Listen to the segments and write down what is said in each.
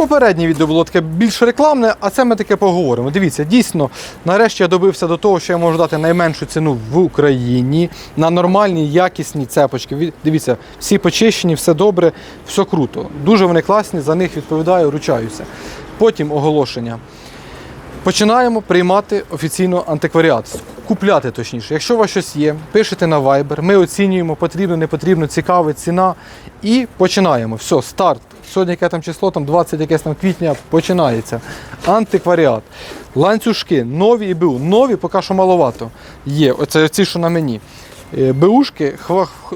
Попереднє відео було таке більш рекламне, а це ми таке поговоримо. Дивіться, дійсно, нарешті я добився до того, що я можу дати найменшу ціну в Україні на нормальні, якісні цепочки. Ві- Дивіться, всі почищені, все добре, все круто. Дуже вони класні, за них відповідаю, ручаюся. Потім оголошення. Починаємо приймати офіційно антикваріат. Купляти точніше. Якщо у вас щось є, пишете на Viber, ми оцінюємо, потрібно, не потрібно, цікавить ціна. І починаємо. Все, старт. Сьогодні яке там число, там 20 якесь там квітня починається. Антикваріат. Ланцюжки, нові і БУ. Нові поки що маловато. Є. Оце ці, що на мені. Е, Бушки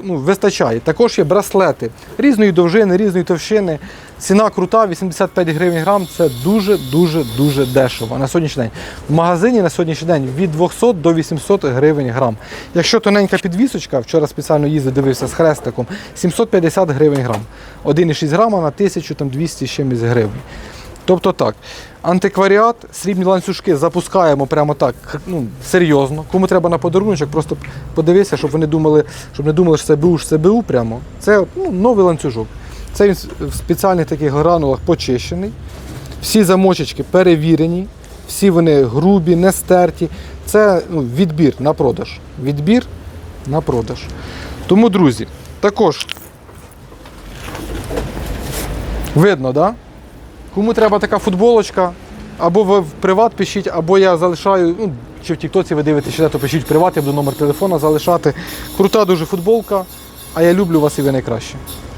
ну, вистачає. Також є браслети різної довжини, різної товщини. Ціна крута, 85 гривень грам. Це дуже дуже дуже дешево на сьогоднішній день. В магазині на сьогоднішній день від 200 до 800 гривень грам. Якщо тоненька підвісочка, вчора спеціально їздив, дивився з хрестиком, 750 гривень грам. 1,6 грама на 1200 з чимось гривень. Тобто так, антикваріат, срібні ланцюжки запускаємо прямо так, ну, серйозно. Кому треба на подарунок, просто подивися, щоб вони думали, щоб не думали, що це БУ, що це БУ прямо. Це ну, новий ланцюжок. Це він в спеціальних таких гранулах почищений. Всі замочечки перевірені, всі вони грубі, не стерті. Це ну, відбір на продаж. Відбір на продаж. Тому, друзі, також видно, так? Да? Кому треба така футболочка, або ви в приват пишіть, або я залишаю, ну, чи в Тіктоці ви де, то пишіть в приват, я буду номер телефона залишати. Крута дуже футболка, а я люблю вас і ви найкраще.